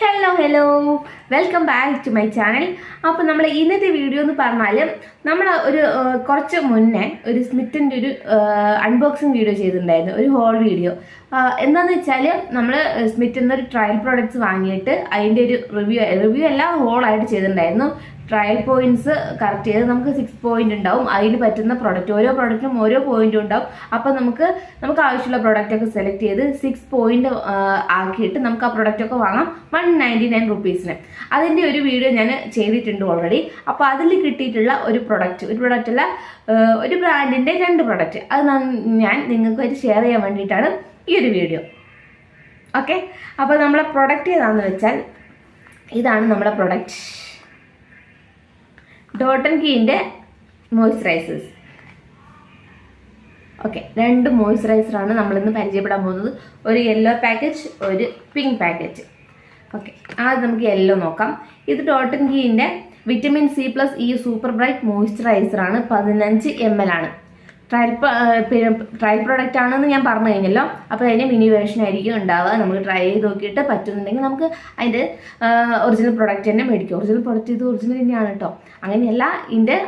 Hello hello welcome back to my channel അപ്പോൾ നമ്മൾ ഇന്നത്തെ വീഡിയോ എന്ന് പറഞ്ഞാൽ നമ്മൾ ഒരു കുറച്ച് മുന്നേ ഒരു സ്മിത്തിന്റെ ഒരു അൺബോക്സിങ് വീഡിയോ ചെയ്തിട്ടുണ്ടായിരുന്നു. ഒരു ഹോൾ വീഡിയോ എന്താണെന്ന് വെച്ചാൽ നമ്മൾ സ്മിത്തിൽ നിന്ന് ഒരു ട്രയൽ പ്രോഡക്റ്റ്സ് വാങ്ങിയിട്ട് അതിന്റെ ഒരു റിവ്യൂ റിവ്യൂ എല്ലാം ഹോളായിട്ട് ചെയ്തിട്ടുണ്ടായിരുന്നു. ട്രയൽ പോയിന്റ്സ് കറക്റ്റ് ചെയ്ത് നമുക്ക് സിക്സ് പോയിന്റ് ഉണ്ടാവും. അതിന് പറ്റുന്ന പ്രോഡക്റ്റ് ഓരോ പ്രോഡക്റ്റിനും ഓരോ പോയിന്റും ഉണ്ടാവും. അപ്പോൾ നമുക്ക് നമുക്ക് ആവശ്യമുള്ള പ്രോഡക്റ്റ് ഒക്കെ സെലക്ട് ചെയ്ത് സിക്സ് പോയിന്റ് ആക്കിയിട്ട് നമുക്ക് ആ പ്രോഡക്റ്റ് ഒക്കെ വാങ്ങാം. വൺ നയന്റി നയൻ റുപ്പീസിന് അതിന്റെ ഒരു വീഡിയോ ഞാൻ ചെയ്തിട്ടുണ്ട് ഓൾറെഡി അപ്പോൾ അതിൽ കിട്ടിയിട്ടുള്ള ഒരു പ്രൊഡക്റ്റ് ഒരു പ്രൊഡക്റ്റ് അല്ല ഒരു ബ്രാൻഡിന്റെ രണ്ട് പ്രൊഡക്റ്റ് അത് ഞാൻ- നിങ്ങൾക്ക് നിങ്ങൾക്ക് ഷെയർ ചെയ്യാൻ വേണ്ടിയിട്ടാണ് ഈ ഒരു വീഡിയോ ഓക്കെ അപ്പോൾ നമ്മളെ പ്രൊഡക്റ്റ് ഏതാണെന്ന് വെച്ചാൽ ഇതാണ് നമ്മുടെ പ്രൊഡക്റ്റ് ഡോട്ടൻ കീന്റെ മോയ്സ്ചറൈസേഴ്സ് ഓക്കെ രണ്ട് മോയ്സ്ചറൈസറാണ് നമ്മളിന്ന് പരിചയപ്പെടാൻ പോകുന്നത്. ഒരു യെല്ലോ പാക്കേജ് ഒരു പിങ്ക് പാക്കേജ് ഓക്കെ ആദ്യം നമുക്ക് യെല്ലോ നോക്കാം. ഇത് ഡോട്ടൻ കീന്റെ vitamin C plus E super bright moisturiser ആണ്. പതിനഞ്ച് എം എൽ ആണ്. ട്രയൽ ട്രയൽ പ്രോഡക്റ്റ് ആണെന്ന് ഞാൻ പറഞ്ഞു കഴിഞ്ഞല്ലോ. അപ്പോൾ അതിന്റെ മിനി വേർഷൻ ആയിരിക്കും ഉണ്ടാവുക. നമുക്ക് ട്രൈ ചെയ്ത് നോക്കിയിട്ട് പറ്റുന്നുണ്ടെങ്കിൽ നമുക്ക് അതിന്റെ ഒറിജിനൽ പ്രോഡക്റ്റ് തന്നെ മേടിക്കും. ഒറിജിനൽ പ്രോഡക്റ്റ് ഇത് ഒറിജിനൽ തന്നെയാണ് കേട്ടോ അങ്ങനെയല്ല ഇതിന്റെ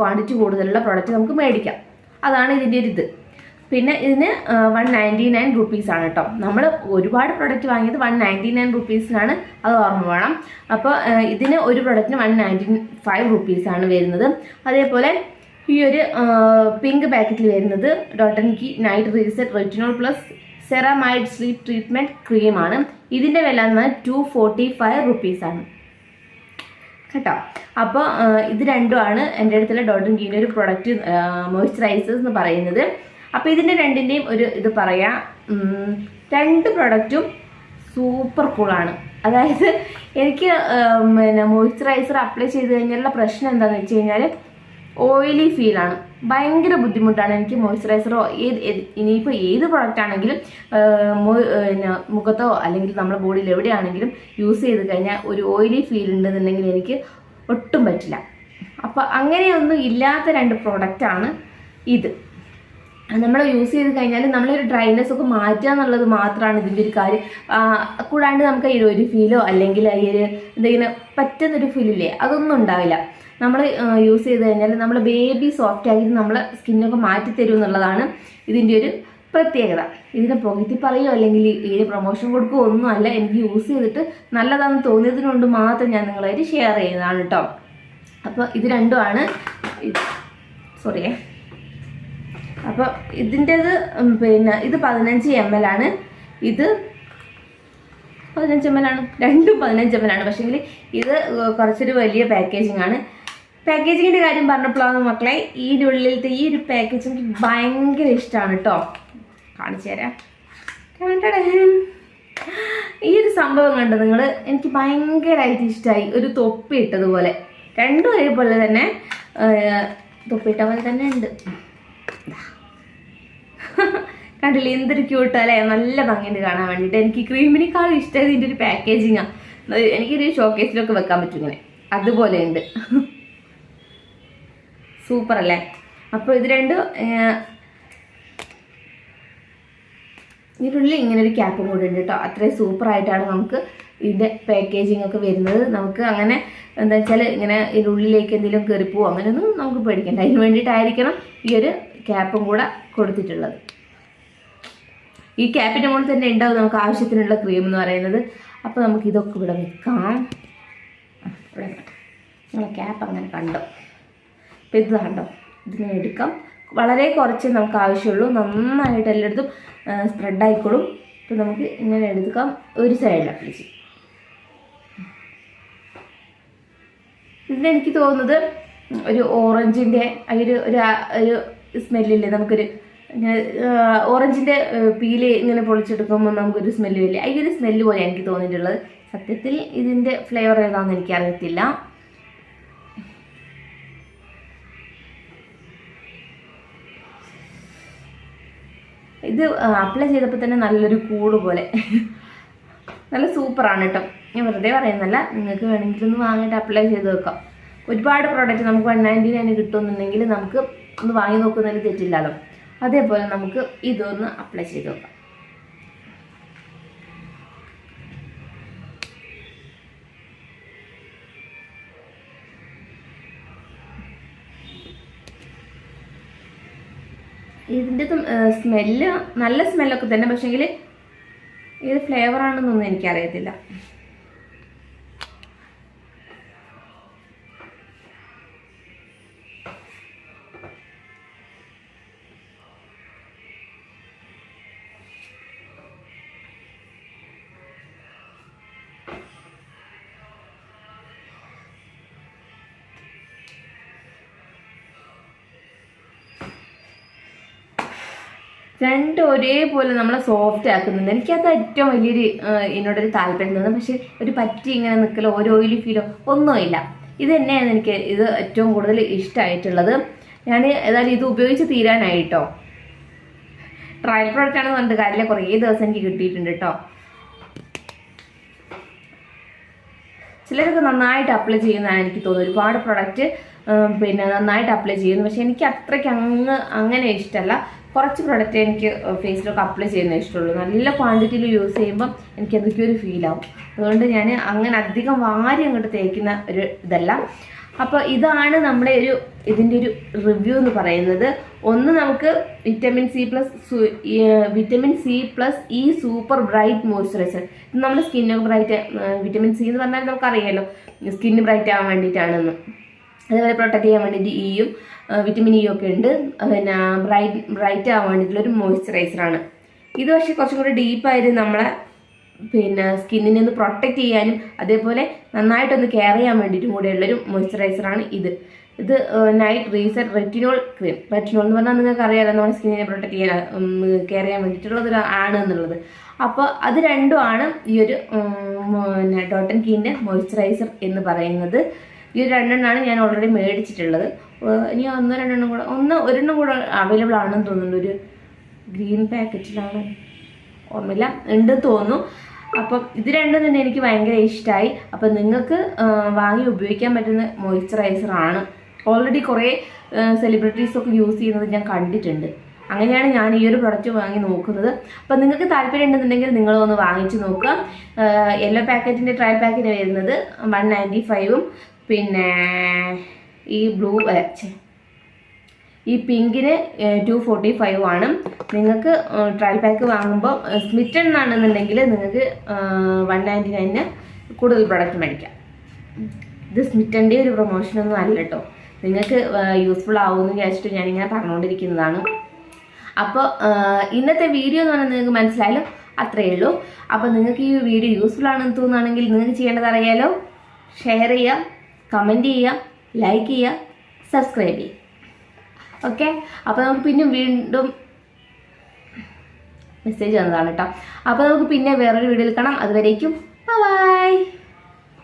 ക്വാണ്ടിറ്റി കൂടുതലുള്ള പ്രോഡക്റ്റ് നമുക്ക് മേടിക്കാം. അതാണ് ഇതിന്റെ ഒരു ഇത്. പിന്നെ ഇതിന് വൺ നയന്റി നയൻ റുപ്പീസാണ് കേട്ടോ നമ്മൾ ഒരുപാട് പ്രൊഡക്റ്റ് വാങ്ങിയത് വൺ നയന്റി നയൻ റുപ്പീസിനാണ് അത് ഓർമ്മ വേണം. അപ്പോൾ ഇതിന് ഒരു പ്രൊഡക്റ്റിന് വൺ നയന്റി ഫൈവ് റുപ്പീസാണ് വരുന്നത്. അതേപോലെ ഈ ഒരു പിങ്ക് പാക്കറ്റിൽ വരുന്നത് Dot and Key night reset retinol plus ceramide sleep treatment ക്രീമാണ് ഇതിന്റെ വില എന്ന് പറഞ്ഞാൽ ടു ഫോർട്ടി ഫൈവ് റുപ്പീസാണ് കേട്ടോ? അപ്പോൾ ഇത് രണ്ടുമാണ് എന്റെ അടുത്തുള്ള ഡോട്ടൻ കീന്റെ ഒരു പ്രൊഡക്റ്റ് മോയ്സ്ചറൈസേഴ്സ് എന്ന് പറയുന്നത്. അപ്പോൾ ഇതിന്റെ രണ്ടിന്റെയും ഒരു ഇത് പറയാം രണ്ട് പ്രൊഡക്റ്റും സൂപ്പർ കൂളാണ് അതായത് എനിക്ക് പിന്നെ മോയ്സ്ചറൈസർ അപ്ലൈ ചെയ്ത് കഴിഞ്ഞാലുള്ള പ്രശ്നം എന്താണെന്ന് വെച്ച് കഴിഞ്ഞാൽ ഓയിലി ഫീലാണ് ഭയങ്കര ബുദ്ധിമുട്ടാണ് എനിക്ക് മോയ്സ്ചറൈസറോ ഏത് ഇനിയിപ്പോൾ ഏത് പ്രോഡക്റ്റ് ആണെങ്കിലും മുഖത്തോ അല്ലെങ്കിൽ നമ്മുടെ ബോഡിയിൽ എവിടെയാണെങ്കിലും യൂസ് ചെയ്ത് കഴിഞ്ഞാൽ ഒരു ഓയിലി ഫീൽ ഉണ്ടെന്നുണ്ടെങ്കിൽ എനിക്ക് ഒട്ടും പറ്റില്ല. അപ്പോൾ അങ്ങനെയൊന്നും ഇല്ലാത്ത രണ്ട് പ്രോഡക്റ്റാണ് ഇത്. നമ്മൾ യൂസ് ചെയ്ത് കഴിഞ്ഞാൽ നമ്മളൊരു ഡ്രൈനെസ് ഒക്കെ മാറ്റുക എന്നുള്ളത് മാത്രമാണ് ഇതിന്റെ ഒരു കാര്യം. കൂടാണ്ട് നമുക്ക് ഈ ഒരു ഫീലോ അല്ലെങ്കിൽ ഈ ഒരു എന്തെങ്കിലും പറ്റുന്നൊരു ഫീലില്ലേ അതൊന്നും ഉണ്ടാവില്ല. നമ്മൾ യൂസ് ചെയ്ത് കഴിഞ്ഞാൽ നമ്മൾ ബേബി സോഫ്റ്റ് ആയിട്ട് നമ്മളെ സ്കിന്നൊക്കെ മാറ്റി തരും എന്നുള്ളതാണ് ഇതിന്റെ ഒരു പ്രത്യേകത. ഇതിനെ പുകഴ്ത്തി പറയുമോ അല്ലെങ്കിൽ ഇതിന് പ്രൊമോഷൻ കൊടുക്കുകയോ ഒന്നും അല്ല. എനിക്ക് യൂസ് ചെയ്തിട്ട് നല്ലതാണെന്ന് തോന്നിയതിനുകൊണ്ട് മാത്രം ഞാൻ നിങ്ങളായിട്ട് ഷെയർ ചെയ്യുന്നതാണ് കേട്ടോ അപ്പോൾ ഇത് രണ്ടുമാണ് സോറിയേ അപ്പോൾ ഇതിന്റെത് പിന്നെ ഇത് പതിനഞ്ച് എം എൽ ആണ്. ഇത് പതിനഞ്ച് എം എൽ ആണ്. രണ്ടും പതിനഞ്ച് എം എൽ ആണ്. പക്ഷേങ്കിൽ ഇത് കുറച്ചൊരു വലിയ പാക്കേജിംഗ് ആണ്. പാക്കേജിങ്ങിന്റെ കാര്യം പറഞ്ഞപ്പോഴാണ് മക്കളെ ഈ ഉള്ളിലത്തെ ഈ ഒരു പാക്കേജ് എനിക്ക് ഭയങ്കര ഇഷ്ടമാണ് കേട്ടോ കാണിച്ചു തരാം. ഈ ഒരു സംഭവം കണ്ടോ നിങ്ങൾ എനിക്ക് ഭയങ്കരമായിട്ട് ഇഷ്ടമായി ഒരു തൊപ്പി ഇട്ടതുപോലെ. രണ്ടും ഒരേപോലെ തന്നെ തൊപ്പിയിട്ട പോലെ തന്നെ ഉണ്ട്. കണ്ടില്ലേ എന്തൊരു ക്യൂട്ട് അല്ലേ? നല്ല ഭംഗിയുണ്ട് കാണാൻ വേണ്ടിയിട്ട് എനിക്ക് ക്രീമിനേക്കാളും ഇഷ്ടമായത് ഇതിന്റെ ഒരു പാക്കേജിങ്ങാണ് എനിക്കൊരു ഷോക്കേസിലൊക്കെ വെക്കാൻ പറ്റും ഇങ്ങനെ. അതുപോലെ ഉണ്ട്. സൂപ്പർ അല്ലേ? അപ്പോൾ ഇത് രണ്ടും ഇതിനുള്ളിൽ ഇങ്ങനെ ഒരു ക്യാപ്പും കൂടെ ഉണ്ട് കേട്ടോ. അത്രയും സൂപ്പർ ആയിട്ടാണ് നമുക്ക് ഇതിന്റെ പാക്കേജിംഗ് ഒക്കെ വരുന്നത്. നമുക്ക് അങ്ങനെ എന്താ വെച്ചാൽ ഇങ്ങനെ ഇതിന്റെ ഉള്ളിലേക്ക് എന്തെങ്കിലും കയറിപ്പോവോ അങ്ങനെയൊന്നും നമുക്ക് പേടിക്കണ്ട. അതിന് വേണ്ടിയിട്ടായിരിക്കണം ഈ ഒരു ക്യാപ്പും കൂടെ കൊടുത്തിട്ടുള്ളത്. ഈ ക്യാപ്പിന്റെ മുകളിൽ തന്നെ ഉണ്ടാവും നമുക്ക് ആവശ്യത്തിനുള്ള ക്രീം എന്ന് പറയുന്നത്. അപ്പോൾ നമുക്ക് ഇതൊക്കെ ഇവിടെ വെക്കാം. ഇവിടെ ക്യാപ്പ് അങ്ങനെ കണ്ടോ. അപ്പോൾ ഇത് കണ്ടോ ഇതിനെ എടുക്കാം. വളരെ കുറച്ച് നമുക്ക് ആവശ്യമുള്ളൂ. നന്നായിട്ട് എല്ലായിടത്തും സ്പ്രെഡ് ആയിക്കോളും. അപ്പോൾ നമുക്ക് ഇങ്ങനെ എടുക്കാം. ഒരു സൈഡിൽ അപ്ലൈ ചെയ്യും ഇതിനെനിക്ക് തോന്നുന്നത് ഒരു ഓറഞ്ചിന്റെ അതിൽ ഒരു ഒരു സ്മെല്ലില്ലേ നമുക്കൊരു ഇങ്ങനെ ഓറഞ്ചിന്റെ പീൽ ഇങ്ങനെ പൊളിച്ചെടുക്കുമ്പോൾ നമുക്കൊരു സ്മെല്ല് വരില്ലേ ഈ ഒരു സ്മെല്ല് പോലെ എനിക്ക് തോന്നിയിട്ടുള്ളത്. സത്യത്തിൽ ഇതിന്റെ ഫ്ലേവർ ഏതാണെന്ന് എനിക്കറിയത്തില്ല. ഇത് അപ്ലൈ ചെയ്തപ്പോൾ തന്നെ നല്ലൊരു കൂട് പോലെ. നല്ല സൂപ്പറാണ് കേട്ടോ ഞാൻ വെറുതെ പറയുന്നല്ല നിങ്ങൾക്ക് വേണമെങ്കിൽ ഒന്ന് വാങ്ങിയിട്ട് അപ്ലൈ ചെയ്ത് വെക്കാം ഒരുപാട് പ്രോഡക്റ്റ് നമുക്ക് വൺ നയന്റി നയൻ കിട്ടുമെന്നുണ്ടെങ്കിൽ നമുക്ക് ഒന്ന് വാങ്ങി നോക്കുന്നതിന് തെറ്റില്ലല്ലോ അതേപോലെ നമുക്ക് ഇതൊന്ന് അപ്ലൈ ചെയ്ത് വെക്കാം ഇതിന്റെ സ്മെല്ല് നല്ല സ്മെല്ലൊക്കെ തന്നെ പക്ഷേങ്കിൽ ഏത് ഫ്ലേവറാണെന്നൊന്നും എനിക്കറിയത്തില്ല. രണ്ടും ഒരേപോലെ നമ്മളെ സോഫ്റ്റ് ആക്കുന്നുണ്ട്. എനിക്കത് ഏറ്റവും വലിയൊരു എന്നോടൊരു താല്പര്യം തോന്നുന്നത് പക്ഷെ ഒരു പറ്റി ഇങ്ങനെ നിൽക്കലോ ഒരു ഓയിലി ഫീലോ ഒന്നുമില്ല ഇത് തന്നെയാണ് എനിക്ക് ഇത് ഏറ്റവും കൂടുതൽ ഇഷ്ടമായിട്ടുള്ളത് ഞാൻ ഏതായാലും ഇത് ഉപയോഗിച്ച് തീരാനായിട്ടോ ട്രയൽ പ്രോഡക്റ്റ് ആണെന്ന് പറഞ്ഞിട്ട് കാര്യമില്ല. കുറേ ദിവസം എനിക്ക് കിട്ടിയിട്ടുണ്ട് കേട്ടോ ചിലരൊക്കെ നന്നായിട്ട് അപ്ലൈ ചെയ്യുന്നതാണ് എനിക്ക് തോന്നുന്നത്. ഒരുപാട് പ്രൊഡക്റ്റ് പിന്നെ നന്നായിട്ട് അപ്ലൈ ചെയ്യുന്നു. പക്ഷേ എനിക്ക് അത്രയ്ക്ക് അങ്ങ് അങ്ങനെ ഇഷ്ടമല്ല കുറച്ച് പ്രൊഡക്റ്റ് എനിക്ക് ഫേസിലൊക്കെ അപ്ലൈ ചെയ്യുന്ന ഇഷ്ടമുള്ളൂ. നല്ല ക്വാണ്ടിറ്റിയിൽ യൂസ് ചെയ്യുമ്പം എനിക്ക് എന്തൊക്കെയോ ഒരു ഫീലാവും അതുകൊണ്ട് ഞാൻ അങ്ങനെ അധികം വാരി അങ്ങോട്ട് തേക്കുന്ന ഒരു ഇതല്ല. അപ്പോൾ ഇതാണ് നമ്മുടെ ഒരു ഇതിന്റെ ഒരു റിവ്യൂ എന്ന് പറയുന്നത്. ഒന്ന് നമുക്ക് vitamin C plus vitamin C plus E super bright moisturiser ഇത് നമ്മുടെ സ്കിന്നൊക്കെ ബ്രൈറ്റ് വിറ്റമിൻ സി എന്ന് പറഞ്ഞാൽ നമുക്കറിയാമല്ലോ സ്കിന്ന് ബ്രൈറ്റ് ആവാൻ വേണ്ടിയിട്ടാണെന്ന്. അതേപോലെ പ്രൊട്ടക്ട് ചെയ്യാൻ വേണ്ടിയിട്ട് ഇയും വിറ്റമിൻ ഇ ഒക്കെ ഉണ്ട്. പിന്നെ ബ്രൈറ്റ് ബ്രൈറ്റ് ആവാൻ വേണ്ടിയിട്ടുള്ളൊരു മോയ്സ്ചറൈസറാണ് ഇത് പക്ഷേ കുറച്ചും കൂടി ഡീപ്പായിട്ട് നമ്മളെ പിന്നെ സ്കിന്നിനെ ഒന്ന് പ്രൊട്ടക്റ്റ് ചെയ്യാനും അതേപോലെ നന്നായിട്ടൊന്ന് കെയർ ചെയ്യാൻ വേണ്ടിയിട്ടും കൂടെയുള്ളൊരു മോയ്സ്ചറൈസറാണ് ഇത്. ഇത് night reset retinol cream retinol എന്ന് പറഞ്ഞാൽ നിങ്ങൾക്ക് അറിയാമല്ലോ നമ്മുടെ സ്കിന്നിനെ പ്രൊട്ടക്റ്റ് ചെയ്യാൻ കെയർ ചെയ്യാൻ വേണ്ടിയിട്ടുള്ളതൊരു ആണ് എന്നുള്ളത്. അപ്പോൾ അത് രണ്ടുമാണ് ഈ ഒരു ഡോട്ടൻ കീന്റെ മോയ്സ്ചറൈസർ എന്ന് പറയുന്നത്. ഈ രണ്ടെണ്ണമാണ് ഞാൻ ഓൾറെഡി മേടിച്ചിട്ടുള്ളത്. ഇനി ഒന്നോ രണ്ടെണ്ണം കൂടെ ഒന്ന് ഒരെണ്ണം കൂടെ അവൈലബിൾ ആണെന്ന് തോന്നുന്നു ഒരു ഗ്രീൻ പാക്കറ്റിലാണ് ഓർമ്മയില്ല ഉണ്ട് തോന്നുന്നു. അപ്പം ഇത് രണ്ടും തന്നെ എനിക്ക് ഭയങ്കര ഇഷ്ടമായി അപ്പം നിങ്ങൾക്ക് വാങ്ങി ഉപയോഗിക്കാൻ പറ്റുന്ന മോയ്സ്ചറൈസർ ആണ്. ഓൾറെഡി കുറേ സെലിബ്രിറ്റീസൊക്കെ യൂസ് ചെയ്യുന്നത് ഞാൻ കണ്ടിട്ടുണ്ട്. അങ്ങനെയാണ് ഞാൻ ഈ ഒരു പ്രൊഡക്റ്റ് വാങ്ങി നോക്കുന്നത്. അപ്പം നിങ്ങൾക്ക് താല്പര്യം ഉണ്ടെന്നുണ്ടെങ്കിൽ നിങ്ങൾ ഒന്ന് വാങ്ങിച്ച് നോക്കുക. യെല്ലോ പാക്കറ്റിന്റെ ട്രയൽ പാക്കറ്റ് വരുന്നത് വൺ നയന്റി ഫൈവും പിന്നെ ഈ ബ്ലൂ ഈ പിങ്കിന് ടു ഫോർട്ടി ഫൈവ് ആണ്. നിങ്ങൾക്ക് ട്രയൽ പാക്ക് വാങ്ങുമ്പോൾ സ്മിറ്റൺ ആണെന്നുണ്ടെങ്കിൽ നിങ്ങൾക്ക് വൺ നയന്റി നയനിന് കൂടുതൽ പ്രൊഡക്റ്റ് മേടിക്കാം. ഇത് സ്മിറ്റന്റെ ഒരു പ്രൊമോഷനൊന്നും അല്ല കേട്ടോ നിങ്ങൾക്ക് യൂസ്ഫുൾ ആവുമെന്ന് വിചാരിച്ചിട്ട് ഞാനിങ്ങനെ പറഞ്ഞുകൊണ്ടിരിക്കുന്നതാണ് അപ്പോൾ ഇന്നത്തെ വീഡിയോ എന്ന് പറഞ്ഞാൽ നിങ്ങൾക്ക് മനസ്സിലായാലും അത്രയേ ഉള്ളൂ. അപ്പോൾ നിങ്ങൾക്ക് ഈ വീഡിയോ യൂസ്ഫുൾ ആണെന്ന് തോന്നുകയാണെങ്കിൽ നിങ്ങൾക്ക് ചെയ്യേണ്ടത് അറിയാലോ? ഷെയർ ചെയ്യുക കമന്റ് ചെയ്യുക ലൈക്ക് ചെയ്യുക സബ്സ്ക്രൈബ് ചെയ്യുക. ഓക്കെ അപ്പോൾ നമുക്ക് പിന്നെ വീണ്ടും മെസ്സേജ് വന്നതാണ് കേട്ടോ അപ്പോൾ നമുക്ക് പിന്നെ വേറൊരു വീഡിയോയിൽ കാണാം. അതുവരേക്കും ബൈ